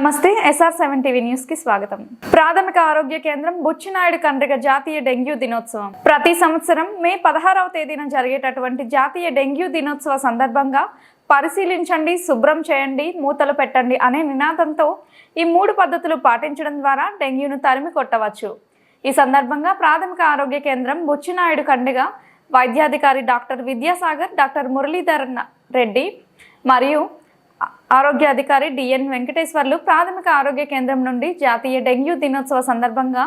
నమస్తే SR seven TV న్యూస్కి స్వాగతం. ప్రాథమిక ఆరోగ్య కేంద్రం బుచ్చినాయుడు కండ్రిగ జాతీయ డెంగ్యూ దినోత్సవం. ప్రతి సంవత్సరం మే పదహారవ తేదీన జరిగేటటువంటి జాతీయ డెంగ్యూ దినోత్సవ సందర్భంగా పరిశీలించండి శుభ్రం చేయండి మూతలు పెట్టండి అనే నినాదంతో ఈ మూడు పద్ధతులు పాటించడం ద్వారా డెంగ్యూను తరిమి కొట్టవచ్చు. ఈ సందర్భంగా ప్రాథమిక ఆరోగ్య కేంద్రం బుచ్చినాయుడు కండిగా వైద్యాధికారి డాక్టర్ విద్యాసాగర్ డాక్టర్ మురళీధర్ రెడ్డి మరియు ఆరోగ్య అధికారి డిఎన్ వెంకటేశ్వర్లు ప్రాథమిక ఆరోగ్య కేంద్రం నుండి జాతీయ డెంగ్యూ దినోత్సవ సందర్భంగా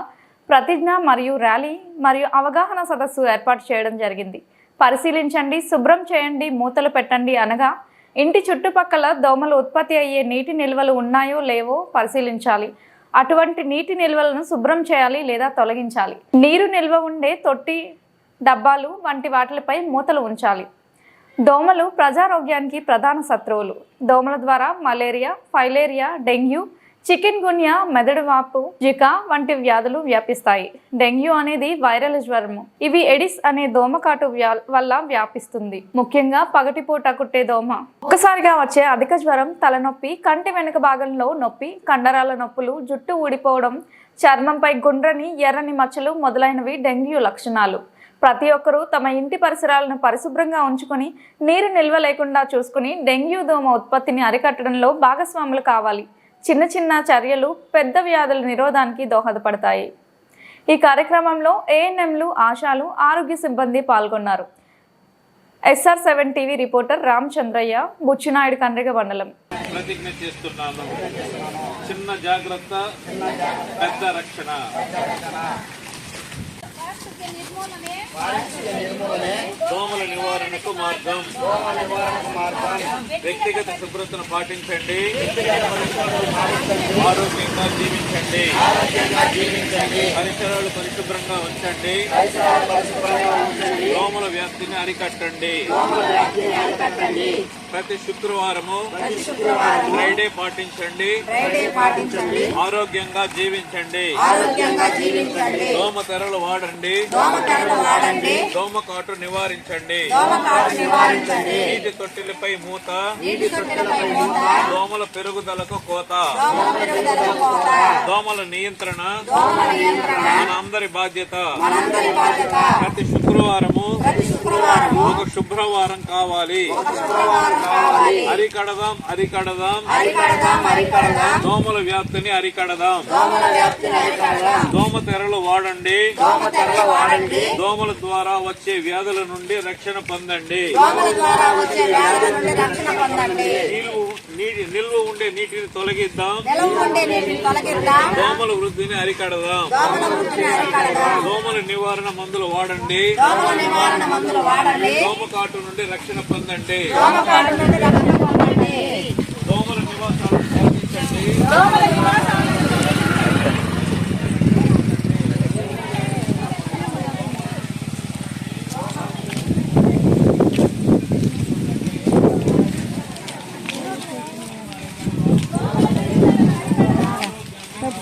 ప్రతిజ్ఞ మరియు ర్యాలీ మరియు అవగాహన సదస్సు ఏర్పాటు చేయడం జరిగింది. పరిశీలించండి శుభ్రం చేయండి మూతలు పెట్టండి అనగా ఇంటి చుట్టుపక్కల దోమలు ఉత్పత్తి అయ్యే నీటి నిల్వలు ఉన్నాయో లేవో పరిశీలించాలి. అటువంటి నీటి నిల్వలను శుభ్రం చేయాలి లేదా తొలగించాలి. నీరు నిల్వ ఉండే తొట్టి డబ్బాలు వంటి వాటిపై మూతలు ఉంచాలి. దోమలు ప్రజారోగ్యానికి ప్రధాన శత్రువులు. దోమల ద్వారా malaria filaria dengue chikungunya మెదడు వాపు జికా వంటి వ్యాధులు వ్యాపిస్తాయి. డెంగ్యూ అనేది వైరల్ జ్వరము. ఇవి ఎడిస్ అనే దోమకాటు వ్యా వల్ల వ్యాపిస్తుంది. ముఖ్యంగా పగటిపూట కుట్టే దోమ. ఒక్కసారిగా వచ్చే అధిక జ్వరం తలనొప్పి కంటి వెనుక భాగంలో నొప్పి కండరాల నొప్పులు జుట్టు ఊడిపోవడం చర్మంపై గుండ్రని ఎర్రని మచ్చలు మొదలైనవి డెంగ్యూ లక్షణాలు. ప్రతి ఒక్కరూ తమ ఇంటి పరిసరాలను పరిశుభ్రంగా ఉంచుకొని నీరు నిల్వ లేకుండా చూసుకుని డెంగ్యూ దోమ ఉత్పత్తిని అరికట్టడంలో భాగస్వాములు కావాలి. చిన్న చిన్న చర్యలు పెద్ద వ్యాధుల నిరోధానికి దోహదపడతాయి. ఈ కార్యక్రమంలో ఏఎన్ఎంలు ఆశాలు ఆరోగ్య సిబ్బంది పాల్గొన్నారు. SR seven TV reporter Ramachandraiah Buchinaidu Kandriga మండలం. ప్రతిజ్ఞ చేస్తున్నాను. చిన్న జాగ్రత్త పెద్ద రక్షణ. దోమల నివారణకు మార్గం. వ్యక్తిగత శుభ్రతను పాటించండి. ఆరోగ్యంగా జీవించండి. పరిసరాలు పరిశుభ్రంగా ఉంచండి. దోమల వ్యాప్తిని అరికట్టండి. ప్రతి శుక్రవారము ఫ్రైడే పాటించండి. ఆరోగ్యంగా జీవించండి. దోమ తెరలు వాడండి. దోమ కాటు నివారించండి. నీటి తొట్టిలపై మూత. దోమల పెరుగుదలకు కోత. దోమల నియంత్రణ. మన అందరి బాధ్యత. ప్రతి శుక్రవారము ఒక శుభ్రవారం కావాలి. అరికడదాం అరికడదాం. దోమల వ్యాప్తిని అరికడదాం. దోమ తెరలు వాడండి. దోమల ద్వారా వచ్చే వ్యాధుల నుండి రక్షణ పొందండి. నిలువ నీటి నిల్వ ఉండే నీటిని తొలగిద్దాం. దోమల వృద్ధిని అరికడదాం. దోమల నివారణ మందులు వాడండి. దోమ కాటు నుండి రక్షణ పొందండి. దోమల నివాసాలను